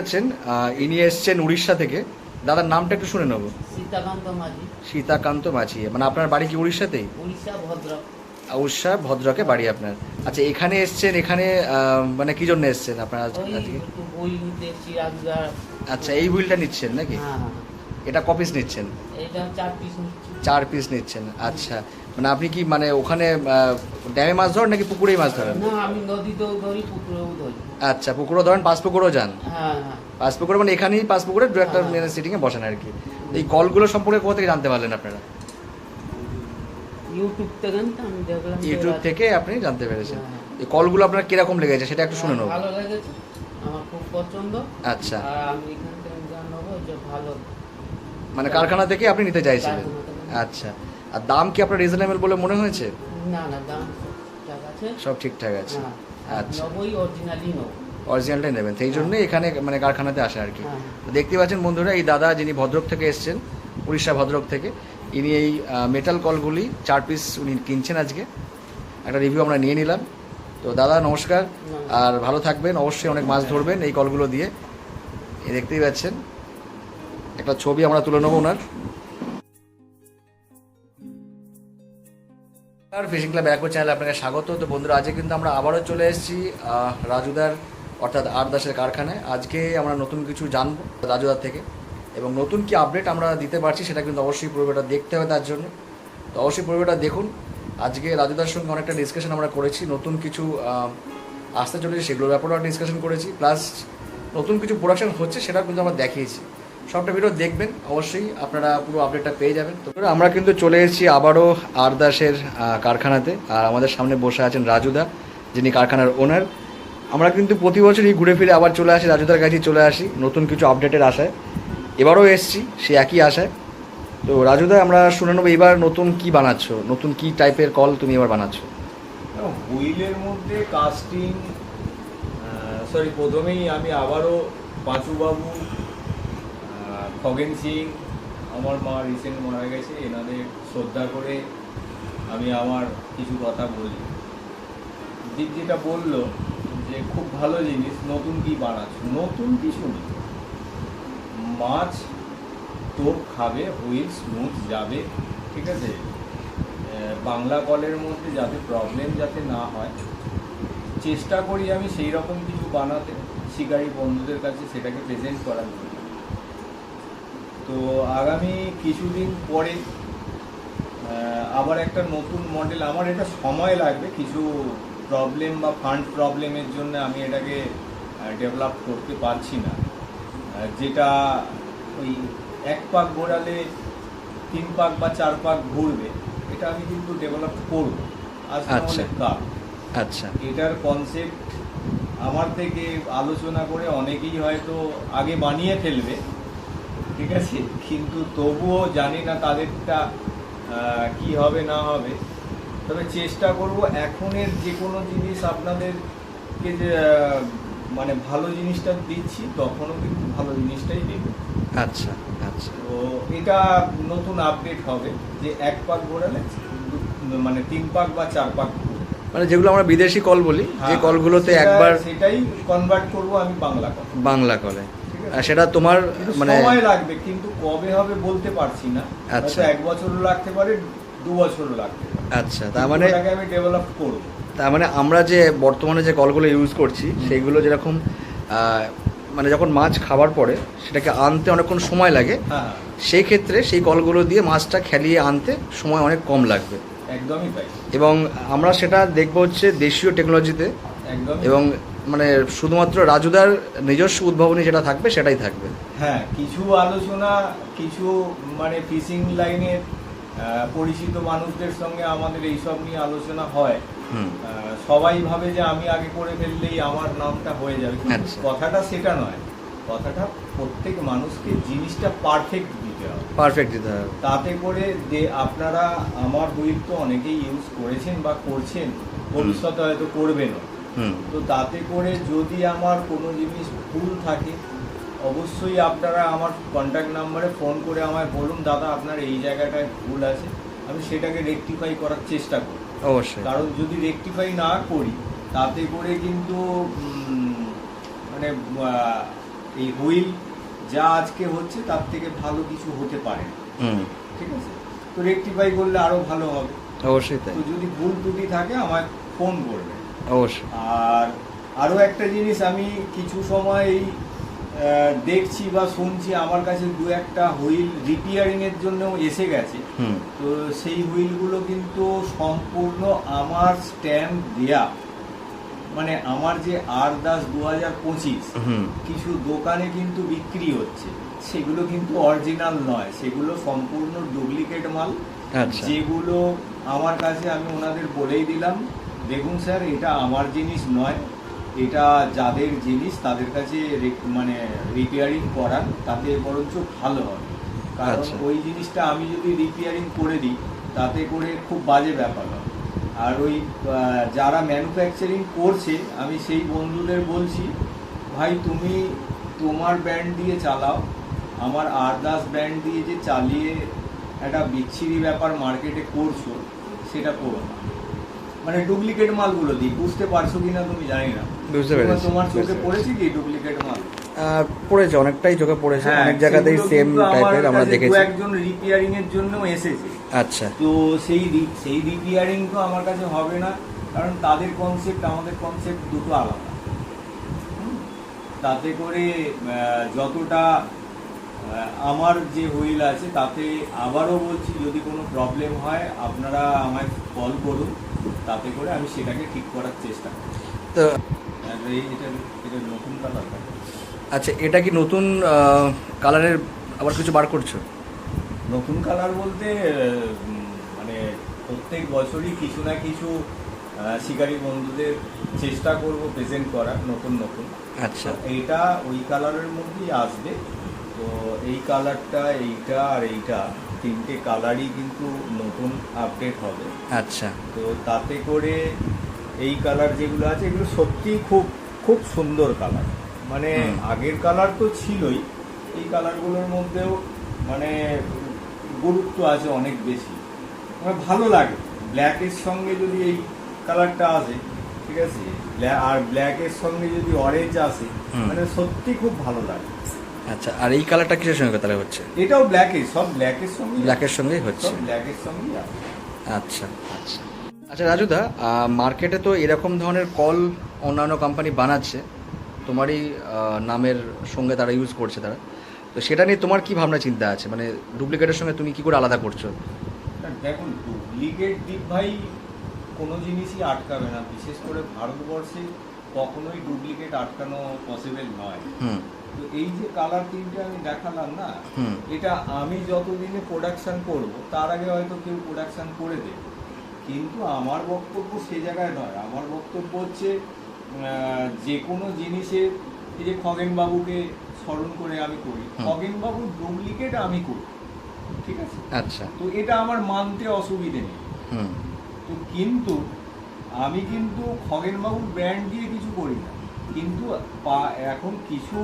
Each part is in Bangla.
দেখতেই ইনি এসছেন উড়িষ্যা থেকে। দাদার নামটা একটু শুনে নেব। সীতাকান্ত মাঝি। সীতাকান্ত মাঝি। মানে আপনার বাড়ি কি উড়িষ্যাতেই? উড়িষ্যা ভদ্রক। উড়িষ্যা ভদ্রকে বাড়ি আপনার। আচ্ছা এখানে এসছেন এখানে মানে কি জন্য এসছেন আপনার আচ্ছা এই হুইলটা নিচ্ছেন নাকি? হ্যাঁ হ্যাঁ। এটা কপিস নিচ্ছেন? এটা চার পিস নিচ্ছি। চার পিস নিচ্ছেন আচ্ছা। মানে আপনি কি মানে ওখানে ড্যামে মাছ ধরেন নাকি পুকুরেই মাছ ধরেন? না আমি নদীতেও ধরি পুকুরেও ধরি। আচ্ছা পুকুরও ধরেন পাঁচ পুকুরও যান? হ্যাঁ হ্যাঁ। পাঁচ পুকুর মানে এখানেই পাঁচ পুকুরে দু একটা হ্যাঁ। সিটিংয়ে বসেন আর কি। এই কলগুলো সম্পর্কে কোথা থেকে জানতে পারলেন আপনারা? ইউটিউব থেকে তো আমি দেখলাম ইউটিউব থেকে আপনি জানতে পেরেছেন। হ্যাঁ। এই কলগুলো আপনার কীরকম লেগেছে সেটা একটু শুনে নেব। ভালো লেগেছে আমার খুব পছন্দ। আচ্ছা। আর আমি এখান থেকে যে ভালো মানে কারখানা থেকে আপনি নিতে চাইছিলেন। আচ্ছা। আর দাম কি আপনার রিজনেবল বলে মনে হয়েছে? না না দাম সব ঠিকঠাক আছে। হ্যাঁ আচ্ছা। অরিজিনালটাই নেবেন। সেই জন্যই এখানে মানে কারখানাতে আসে আর কি। হ্যাঁ। তো দেখতে পাচ্ছেন বন্ধুরা এই দাদা যিনি ভদ্রক থেকে এসছেন উড়িষ্যা ভদ্রক থেকে ইনি এই মেটাল কলগুলি চার পিস উনি কিনছেন আজকে। একটা রিভিউ আমরা নিয়ে নিলাম। তো দাদা নমস্কার। আর ভালো থাকবেন। অবশ্যই অনেক মাছ ধরবেন এই কলগুলো দিয়ে। দেখতেই পাচ্ছেন। একটা ছবি আমরা তুলে নেব ওনার। ফিশিং ক্লাব ব্যাকওয়ার্ড চ্যানেলে আপনাকে স্বাগত। তো বন্ধুরা, আজকে কিন্তু আমরা আবারও চলে এসেছি রাজুদার, অর্থাৎ আর দাসের কারখানায়। আজকে আমরা নতুন কিছু জানব রাজুদার থেকে। এবং নতুন কি আপডেট আমরা দিতে পারছি সেটা কিন্তু অবশ্যই পূর্বটা দেখতে হবে তার জন্য। তো অবশ্যই পূর্বটা দেখুন। আজকে রাজুদার সঙ্গে অনেকটা ডিসকাশন আমরা করেছি, নতুন কিছু আসতে চলেছে সেগুলোর ব্যাপারেও ডিসকাশন করেছি। প্লাস নতুন কিছু প্রোডাকশন হচ্ছে সেটাও কিন্তু আমরা দেখিয়েছি। সবটা ভিডিও দেখবেন অবশ্যই আপনারা পুরো আপডেটটা পেয়ে যাবেন। তো আমরা কিন্তু চলে এসেছি আবারও আরদাসের কারখানাতে। আর আমাদের সামনে বসে আছেন রাজুদা যিনি কারখানার ওনার আমরা কিন্তু প্রতি বছরই ঘুরে ফিরে আবার চলে আসি রাজুদার কাছেই চলে আসি নতুন কিছু আপডেটের আশায়। এবারও এসছি সে একই আশায়। তো রাজুদা আমরা শুনে নেব এবার নতুন কি বানাচ্ছ নতুন কি টাইপের কল তুমি এবার বানাচ্ছ? হুইলের মধ্যে কাস্টিং সরি প্রথমেই আমি আবারও পাঁচুবাবু আহ, খগেন সিং আমার মা রিসেন্ট মারা গেছে, এনাদের শ্রদ্ধা করে আমি আমার কিছু কথা বলি। দীপ যেটা বলল যে, খুব ভালো জিনিস, নতুন কি বানাচ্ছ? নতুন কিছু নেই মাছ টোপ খাবে হুইল স্মুথ যাবে, ঠিক আছে? বাংলা কলের মধ্যে যাতে প্রবলেম যাতে না হয়, চেষ্টা করি আমি সেই রকম কিছু বানাতে। শিকারী বন্ধুদের কাছে সেটাকে প্রেজেন্ট করার জন্য। তো আগামী কিছুদিন পরে আবার একটা নতুন মডেল আমার এটা সময় লাগবে কিছু প্রবলেম বা ফান্ড প্রবলেমের জন্য আমি এটাকে ডেভেলপ করতে পারছি না। যেটা ওই এক পাক ঘোরালে তিন পাক বা চার পাক ঘুরবে এটা আমি কিন্তু ডেভেলপ করব। আজ আচ্ছা। আচ্ছা। এটার কনসেপ্ট আমার থেকে আলোচনা করে অনেকেই হয়তো আগে বানিয়ে ফেলবে ঠিক আছে? কিন্তু তবুও জানি না তাদেরটা কি হবে না হবে। তবে চেষ্টা করব এখনের যে কোনো জিনিস আপনাদেরকে যে মানে ভালো জিনিসটা দিচ্ছি তখনও কিন্তু ভালো জিনিসটাই দেবো আচ্ছা আচ্ছা। তো এটা নতুন আপডেট হবে যে এক পাক ঘোরালে মানে তিন পাক বা চার পাক মানে যেগুলো আমরা বিদেশি কল বলি যে হ্যাঁ, কলগুলোতে একবার সেটাই কনভার্ট করব আমি বাংলা কথা বাংলা কলে? সেটা তোমার মানে সময় লাগবে কিন্তু কবে হবে বলতে পারছি না। আচ্ছা। এক বছরও লাগতে পারে দু বছরও লাগতে পারে। আচ্ছা তার মানে আমি ডেভেলপ করব। তার মানে আমরা যে বর্তমানে যে কলগুলো ইউজ করছি সেইগুলো যেরকম মানে যখন মাছ খাবার পরে সেটাকে আনতে অনেকক্ষণ সময় লাগে হ্যাঁ হ্যাঁ, সেই ক্ষেত্রে সেই কলগুলো দিয়ে মাছটা খেলিয়ে আনতে সময় অনেক কম লাগবে। একদমই তাই। এবং আমরা সেটা দেখব হচ্ছে দেশীয় টেকনোলজিতে এবং মানে শুধুমাত্র রাজুদার নিজস্ব উদ্ভাবনী যেটা থাকবে সেটাই থাকবে। হ্যাঁ কিছু আলোচনা কিছু মানে ফিশিং লাইনের পরিচিত মানুষদের সঙ্গে আমাদের এইসব নিয়ে আলোচনা হয়। সবাই ভাবে যে আমি আগে করে ফেললেই আমার নামটা হয়ে যাবে। আচ্ছা। কথাটা সেটা নয়। কথাটা প্রত্যেক মানুষকে জিনিসটা পারফেক্ট দিতে হবে। পারফেক্ট দিতে হবে। তাতে করে যে আপনারা আমার হুইল তো অনেকেই ইউজ করেছেন বা করছেন ভবিষ্যতে হয়তো করবেনও। তো তাতে করে যদি আমার কোনো জিনিস ভুল থাকে অবশ্যই আপনারা আমার কন্ট্যাক্ট নাম্বারে ফোন করে আমায় বলুন দাদা আপনার এই জায়গাটায় ভুল আছে। আমি সেটাকে রেকটিফাই করার চেষ্টা করি অবশ্যই। কারণ যদি রেকটিফাই না করি তাতে করে কিন্তু মানে এই হুইল যা আজকে হচ্ছে তার থেকে ভালো কিছু হতে পারে হুম। ঠিক আছে? তো রেকটিফাই করলে আরও ভালো হবে। অবশ্যই তাই। তো যদি ভুল ত্রুটি থাকে আমায় ফোন করবে অবশ্যই। আর আরও একটা জিনিস আমি কিছু সময় এই দেখছি বা শুনছি আমার কাছে দু একটা হুইল রিপেয়ারিং এর জন্য এসে গেছে। তো সেই হুইলগুলো কিন্তু সম্পূর্ণ আমার স্ট্যাম্প দেয়া। মানে আমার যে আর দাস দু হাজার পঁচিশ কিছু দোকানে কিন্তু বিক্রি হচ্ছে। সেগুলো কিন্তু অরিজিনাল নয়। সেগুলো সম্পূর্ণ ডুপ্লিকেট মাল। আচ্ছা। যেগুলো আমার কাছে আমি ওনাদের বলেই দিলাম। দেখুন স্যার এটা আমার জিনিস নয়। এটা যাদের জিনিস তাদের কাছে মানে রিপেয়ারিং করান তাতে বরঞ্চ ভালো হবে কারণ আচ্ছা। ওই জিনিসটা আমি যদি রিপেয়ারিং করে দিই তাতে করে খুব বাজে ব্যাপার হয়। আর ওই যারা ম্যানুফ্যাকচারিং করছে আমি সেই বন্ধুদের বলছি ভাই তুমি তোমার ব্র্যান্ড দিয়ে চালাও আমার আরদাস ব্র্যান্ড দিয়ে যে চালিয়ে একটা বিচ্ছিরি ব্যাপার মার্কেটে করছ সেটা করো না। মানে ডুপ্লিকেট মালগুলো দিই। বুঝতে পারছ কিনা তুমি জানি না। বুঝতে পেরেছি, তোমার চোখে। পড়েছে কি ডুপ্লিকেট মাল? পড়েছে অনেকটাই চোখে পড়েছে। হ্যাঁ, অনেক জায়গাতেই সেম টাইপের আমরা দেখেছি। একজন রিপেয়ারিং এর জন্য এসেছে। আচ্ছা। তো সেই সেই রিপেয়ারিং তো আমার কাছে হবে না কারণ তাদের কনসেপ্ট আমাদের কনসেপ্ট দুটো আলাদা? তাতে করে যতটা আমার যে হুইল আছে তাতে আবারও বলছি যদি কোনো প্রবলেম হয় আপনারা আমায় কল করুন। তাতে করে আমি সেটাকে ঠিক করার চেষ্টা করি তো এই এটা এটা নতুন কালার আচ্ছা এটা কি নতুন কালারের আবার কিছু বার করছ? নতুন কালার বলতে মানে প্রত্যেক বছরই কিছু না কিছু শিকারী বন্ধুদের চেষ্টা করব প্রেজেন্ট করার নতুন নতুন। আচ্ছা। এইটা ওই কালারের মধ্যেই আসবে। তো এই কালারটা এইটা আর এইটা তিনটে কালারই কিন্তু নতুন আপডেট হবে। আচ্ছা। তো তাতে করে এই কালার যেগুলো আছে এগুলো সত্যিই খুব খুব সুন্দর কালার। মানে আগের কালার তো ছিলই এই কালারগুলোর মধ্যেও মানে গুরুত্ব আছে অনেক বেশি। আমার ভালো লাগে। ব্ল্যাকের সঙ্গে যদি এই কালারটা আসে ঠিক আছে? আর ব্ল্যাকের সঙ্গে যদি অরেঞ্জ আসে মানে সত্যি খুব ভালো লাগে। আচ্ছা আর এই কালারটা কিসের সঙ্গে তাহলে হচ্ছে? এটাও ব্ল্যাকের সব ব্ল্যাকের সঙ্গে। ব্ল্যাকের সঙ্গেই হচ্ছে। সব ব্ল্যাকের সঙ্গেই আচ্ছা আচ্ছা। আচ্ছা রাজুদা মার্কেটে তো এরকম ধরনের কল অন্যান্য কোম্পানি বানাচ্ছে। তোমারই নামের সঙ্গে তারা ইউজ করছে তারা। তো সেটা নিয়ে তোমার কি ভাবনা চিন্তা আছে? মানে ডুপ্লিকেটের সঙ্গে তুমি কি করে আলাদা করছ? দেখুন ডুপ্লিকেট দ্বীপ ভাই কোনো জিনিসই আটকাবে না। বিশেষ করে ভারতবর্ষে কখনোই ডুপ্লিকেট আটকানো পসিবল নয়। হুম। তো এই যে কালার তিনটে আমি দেখালাম না এটা আমি যতদিনে প্রোডাকশন করব তার আগে হয়তো কেউ প্রোডাকশন করে দেবে। কিন্তু আমার বক্তব্য সে জায়গায় নয়। আমার বক্তব্য হচ্ছে যে কোনো জিনিসের এই যে খগেন বাবুকে স্মরণ করে আমি করি হুম। খগেন বাবুর ডুপ্লিকেট আমি করি ঠিক আছে? আচ্ছা। তো এটা আমার মানতে অসুবিধে নেই। তো কিন্তু আমি কিন্তু খগেনবাবুর ব্র্যান্ড দিয়ে কিছু করি না। কিন্তু এখন কিছু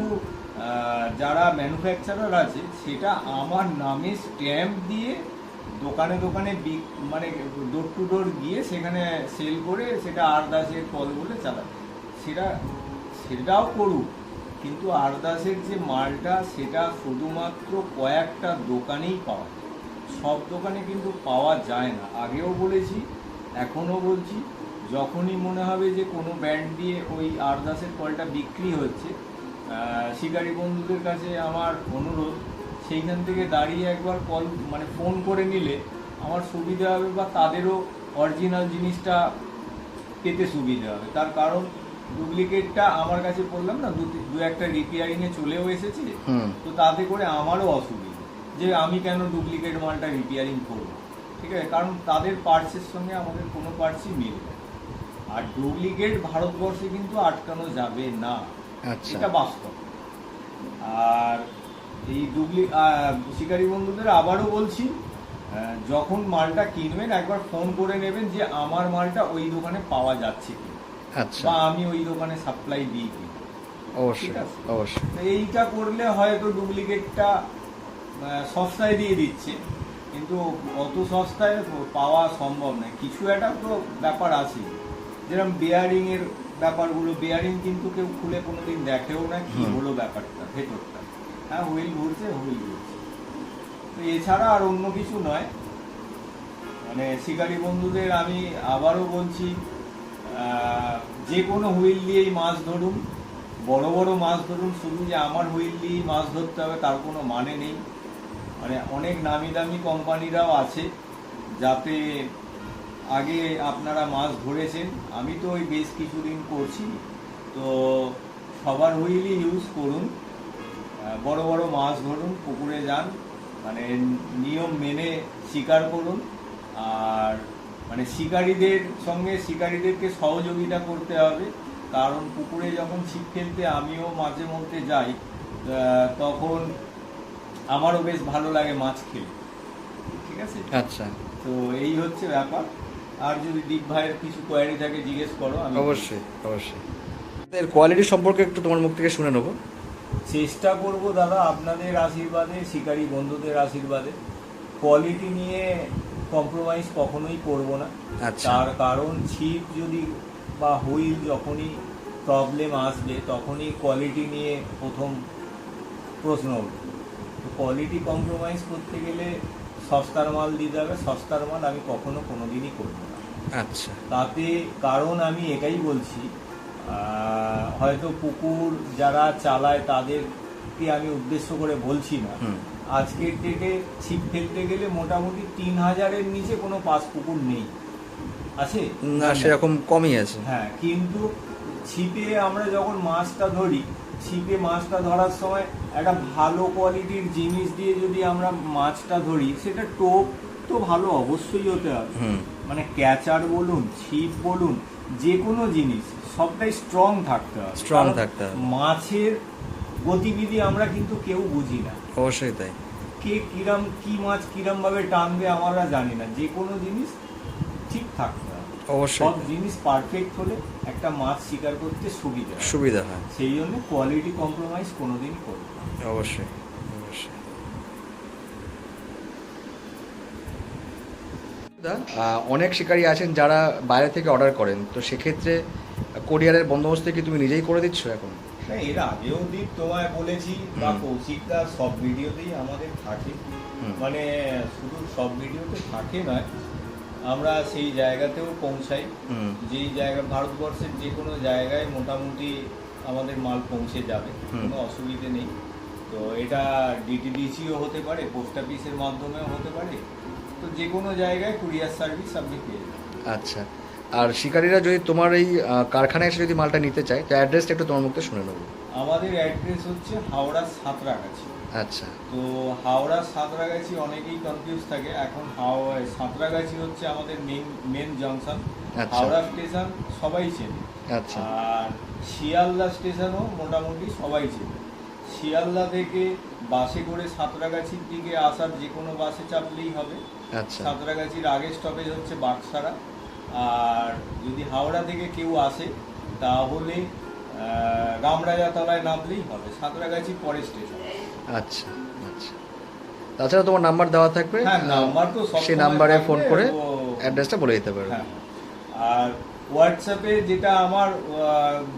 যারা ম্যানুফ্যাকচারার আছে, সেটা আমার নামে স্ট্যাম্প দিয়ে দোকানে দোকানে মানে ডোর টু ডোর গিয়ে সেখানে সেল করে সেটা আরদাসের কল বলে চালায়। সেটা, সেটাও করুক, কিন্তু আরদাসের যে মালটা, সেটা শুধুমাত্র কয়েকটা দোকানেই পাওয়া সব দোকানে কিন্তু পাওয়া যায় না। আগেও বলেছি, এখনও বলছি, যখনই মনে হবে যে কোনো ব্র্যান্ড দিয়ে ওই আরদাসের কলটা বিক্রি হচ্ছে শিকারী বন্ধুদের কাছে আমার অনুরোধ সেইখান থেকে দাঁড়িয়ে একবার কল মানে ফোন করে নিলে আমার সুবিধা হবে বা তাদেরও অরিজিনাল জিনিসটা পেতে সুবিধা হবে। তার কারণ ডুপ্লিকেটটা আমার কাছে বললাম না দু একটা রিপেয়ারিংয়ে চলেও এসেছে। তো তাতে করে আমারও অসুবিধা যে আমি কেন ডুপ্লিকেট মালটা রিপেয়ারিং করব ঠিক আছে? কারণ তাদের পার্টসের সঙ্গে আমাদের কোনো পার্টসই মিলবে আর ডুপ্লিকেট ভারতবর্ষে কিন্তু আটকানো যাবে না। আচ্ছা। এটা বাস্তব। আর এই ডুপ্লি শিকারী বন্ধুদের আবারও বলছি যখন মালটা কিনবেন একবার ফোন করে নেবেন যে আমার মালটা ওই দোকানে পাওয়া যাচ্ছে কি। আচ্ছা। বা আমি ওই দোকানে সাপ্লাই দিই। কি অবশ্যই। অবশ্যই এইটা করলে হয়তো ডুপ্লিকেটটা সস্তায় দিয়ে দিচ্ছে। কিন্তু অত সস্তায় পাওয়া সম্ভব নয়। কিছু একটা তো ব্যাপার আছে। যেরকম বেয়ারিং এর ব্যাপারগুলো বেয়ারিং কিন্তু কেউ খুলে কোনোদিন দেখেও না কি হলো ব্যাপারটা ভেতরটা। হ্যাঁ হুইল ঘুরছে হুইল ঘুরছে। তো এছাড়া আর অন্য কিছু নয়। মানে শিকারী বন্ধুদের আমি আবারও বলছি আহ, যে কোনো হুইল দিয়েই মাছ ধরুন। বড় বড় মাছ ধরুন শুধু যে আমার হুইল দিয়েই মাছ ধরতে হবে তার কোনো মানে নেই। মানে অনেক নামি দামি কোম্পানিরাও আছে যাতে আগে আপনারা মাছ ধরেছেন আমি তো ওই বেশ কিছুদিন করছি। তো সবার হুইলই ইউজ করুন। বড় বড় মাছ ধরুন পুকুরে যান মানে নিয়ম মেনে শিকার করুন। আর মানে শিকারীদের সঙ্গে শিকারীদেরকে সহযোগিতা করতে হবে। কারণ পুকুরে যখন ছিপ ফেলতে আমিও মাঝে মধ্যে যাই তখন আমারও বেশ ভালো লাগে মাছ খেলে। ঠিক আছে? আচ্ছা। তো এই হচ্ছে ব্যাপার। আর যদি দীপ ভাইয়ের কিছু কোয়ারি থাকে জিজ্ঞেস করো আমি অবশ্যই অবশ্যই। এর কোয়ালিটি সম্পর্কে একটু তোমার মুখ থেকে শুনে নেব। চেষ্টা করব দাদা আপনাদের আশীর্বাদে শিকারী বন্ধুদের আশীর্বাদে। কোয়ালিটি নিয়ে কম্প্রোমাইজ কখনোই করব না। আচ্ছা। তার কারণ ছিপ যদি বা হুইল যখনই প্রবলেম আসবে তখনই কোয়ালিটি নিয়ে প্রথম প্রশ্ন উঠবে। কোয়ালিটি কম্প্রোমাইজ করতে গেলে সস্তার মাল দিতে হবে সস্তার মাল আমি কখনো কোনো দিনই করব না। আচ্ছা। তাতে কারণ আমি এটাই বলছি হয়তো পুকুর যারা চালায় তাদেরকে আমি উদ্দেশ্য করে বলছি না। আজকের ডেটে ছিপ ফেলতে গেলে মোটামুটি তিন হাজারের নিচে কোনো পাঁচ পুকুর নেই। আছে? না সেরকম কমই আছে। হ্যাঁ কিন্তু ছিপে আমরা যখন মাছটা ধরি ছিপে মাছটা ধরার সময় একটা ভালো কোয়ালিটির জিনিস দিয়ে যদি আমরা মাছটা ধরি সেটা টোপ তো ভালো অবশ্যই হতে হবে। মানে ক্যাচার বলুন ছিপ বলুন যে কোনো জিনিস সবটাই স্ট্রং থাকতে হবে। স্ট্রং থাকতে হবে। মাছের গতিবিধি আমরা কিন্তু কেউ বুঝি না। অবশ্যই তাই। কে কিরাম কি মাছ কিরাম ভাবে টানবে আমরা জানি না। যে কোনো জিনিস ঠিক থাকতে অবশ্যই। সব জিনিস পারফেক্ট হলে একটা মাছ শিকার করতে সুবিধা সুবিধা হয়। সেই জন্য কোয়ালিটি কম্প্রোমাইজ কোনোদিন করবে অবশ্যই অবশ্যই। অনেক শিকারী আছেন যারা বাইরে থেকে অর্ডার করেন। তো সেক্ষেত্রে কোরিয়ারের বন্দোবস্ত কি তুমি নিজেই করে দিচ্ছ এখন? না এর আগেও দিক তোমায় বলেছি বা। কৌশিকদা সব ভিডিওতেই আমাদের থাকে। মানে শুধু সব ভিডিওতে থাকে নয় আমরা সেই জায়গাতেও পৌঁছাই। যেই জায়গা ভারতবর্ষের যে কোনো জায়গায় মোটামুটি আমাদের মাল পৌঁছে যাবে কোনো অসুবিধে নেই। তো এটা ডিটিডিসিও হতে পারে পোস্ট অফিসের মাধ্যমেও হতে পারে। তো যে কোনো জায়গায় কুরিয়ার সার্ভিস আপনি পেয়ে যাবেন। আচ্ছা। আর শিকারীরা যদি তোমার এই কারখানায় এসে যদি মালটা নিতে চায় তো অ্যাড্রেসটা একটু তোমার মুখে শুনে নেব। আমাদের অ্যাড্রেস হচ্ছে হাওড়া সাঁতরাগাছি। আচ্ছা। তো হাওড়া সাঁতরাগাছি অনেকেই কনফিউজ থাকে। এখন হাওড়া সাঁতরাগাছি হচ্ছে আমাদের main main junction. Howrah station সবাই চেনে। আচ্ছা। আর শিয়ালদা স্টেশনও মোটামুটি সবাই চেনে। শিয়ালদা থেকে বাসে করে সাঁতরাগাছির দিকে আসার যে কোনো বাসে চাপলেই হবে। আচ্ছা। সাঁতরাগাছির আগের স্টপেজ হচ্ছে বাক্সারা আর যদি হাওড়া থেকে কেউ আসে তাহলে রামরাজাতলায় নামলেই হবে। সাঁতরাগাছি পরে স্টেশন আচ্ছা আচ্ছা। তাছাড়া তোমার নাম্বার দেওয়া থাকবে। হ্যাঁ, নাম্বার তো সেই নাম্বারে ফোন করে অ্যাড্রেসটা বলে দিতে পারবে হ্যাঁ। আর হোয়াটসঅ্যাপে যেটা আমার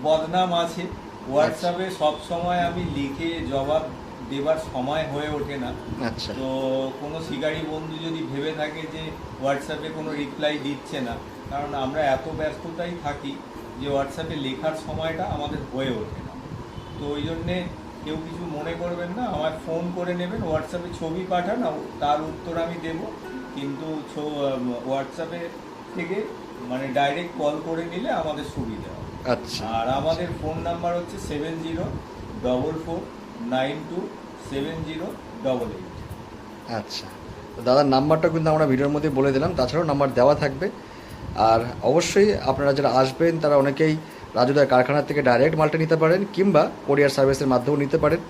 বদনাম আছে হোয়াটসঅ্যাপে সব সময় আমি লিখে জবাব দেবার সময় হয়ে ওঠে না। আচ্ছা। তো কোনো শিকারী বন্ধু যদি ভেবে থাকে যে হোয়াটসঅ্যাপে কোনো রিপ্লাই দিচ্ছে না কারণ আমরা এত ব্যস্ততাই থাকি যে হোয়াটসঅ্যাপে লেখার সময়টা আমাদের হয়ে ওঠে না। তো ওই জন্যে কেউ কিছু মনে করবেন না আমার ফোন করে নেবেন হোয়াটসঅ্যাপে ছবি পাঠান তার উত্তর আমি দেব। কিন্তু হোয়াটসঅ্যাপে থেকে মানে ডাইরেক্ট কল করে নিলে আমাদের সুবিধা আচ্ছা। আর আমাদের ফোন নাম্বার হচ্ছে seven zero double four nine two seven zero double eight আচ্ছা। তো দাদার নাম্বারটা কিন্তু আমরা ভিডিওর মধ্যে বলে দিলাম তাছাড়াও নাম্বার দেওয়া থাকবে। আর অবশ্যই আপনারা যারা আসবেন তারা অনেকেই রাজুদার কারখানা থেকে ডাইরেক্ট মালটা নিতে পারেন কিংবা কোরিয়ার সার্ভিসের মাধ্যমেও নিতে পারেন।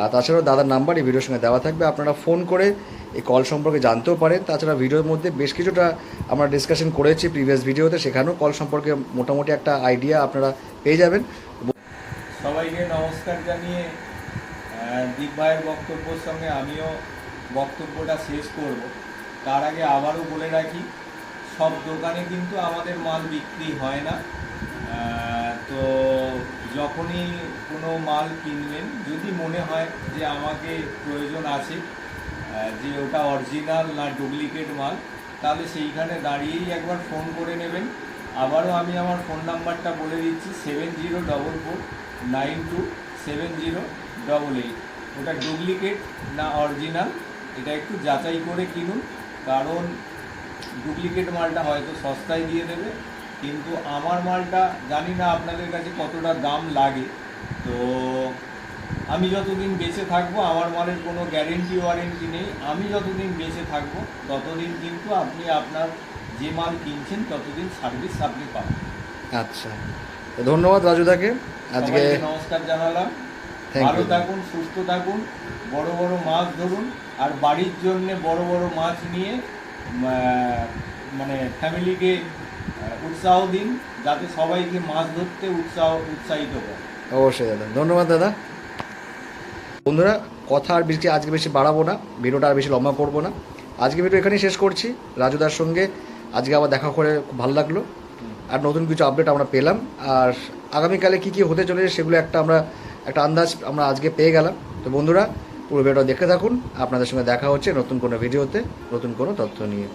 আর তাছাড়াও দাদার নাম্বার এই ভিডিওর সঙ্গে দেওয়া থাকবে। আপনারা ফোন করে এই কল সম্পর্কে জানতেও পারেন। তাছাড়া ভিডিওর মধ্যে বেশ কিছুটা আমরা ডিসকাশন করেছি প্রিভিয়াস ভিডিওতে সেখানেও কল সম্পর্কে মোটামুটি একটা আইডিয়া আপনারা পেয়ে যাবেন। সবাইকে নমস্কার জানিয়ে দীপ ভাইয়ের বক্তব্যের সঙ্গে আমিও বক্তব্যটা শেষ করব। তার আগে আবারও বলে রাখি, সব দোকানে কিন্তু আমাদের মাল বিক্রি হয় না। তো যখনই কোনো মাল কিনবেন, যদি মনে হয় যে আমাকে প্রয়োজন আছে যে ওটা অরিজিনাল না ডুপ্লিকেট মাল, তাহলে সেইখানে দাঁড়িয়েই একবার ফোন করে নেবেন। আবারও আমি আমার ফোন নাম্বারটা বলে দিচ্ছি seven zero double four nine two seven zero double eight ওটা ডুপ্লিকেট না অরিজিনাল এটা একটু যাচাই করে কিনুন, কারণ ডুপ্লিকেট মালটা হয়তো সস্তায় দিয়ে দেবে। কিন্তু আমার মালটা জানি না আপনাদের কাছে কতটা দাম লাগে। তো আমি যতদিন বেঁচে থাকব আমার মালের কোনো গ্যারেন্টি ওয়ারেন্টি নেই। আমি যতদিন বেঁচে থাকব ততদিন কিন্তু আপনি আপনার যে মাল কিনছেন ততদিন সার্ভিস আপনি পাবেন। আচ্ছা। ধন্যবাদ রাজুদাকে। আজকে নমস্কার জানালাম। ভালো থাকুন সুস্থ থাকুন বড় বড় মাছ ধরুন আর বাড়ির জন্য বড় বড় মাছ নিয়ে মানে ফ্যামিলিকে উৎসাহ দিন যাতে সবাইকে মাছ ধরতে উৎসাহ, উৎসাহিত করে। অবশ্যই দাদা, ধন্যবাদ দাদা। বন্ধুরা, কথা আর বেশি আজকে বেশি বাড়াবো না, ভিডিওটা আর বেশি লম্বা করব না। আজকে ভিডিও এখানেই শেষ করছি। রাজুদার সঙ্গে আজকে আবার দেখা করে খুব ভালো লাগল। আর নতুন কিছু আপডেট আমরা পেলাম। আর আগামীকালে কী কী হতে চলেছে সেগুলো একটা আমরা, একটা আন্দাজ আমরা আজকে পেয়ে গেলাম। তো বন্ধুরা, পুরো ভিডিওটা দেখতে থাকুন। আপনাদের সঙ্গে দেখা হচ্ছে নতুন কোনো ভিডিওতে, নতুন কোনো তথ্য নিয়ে।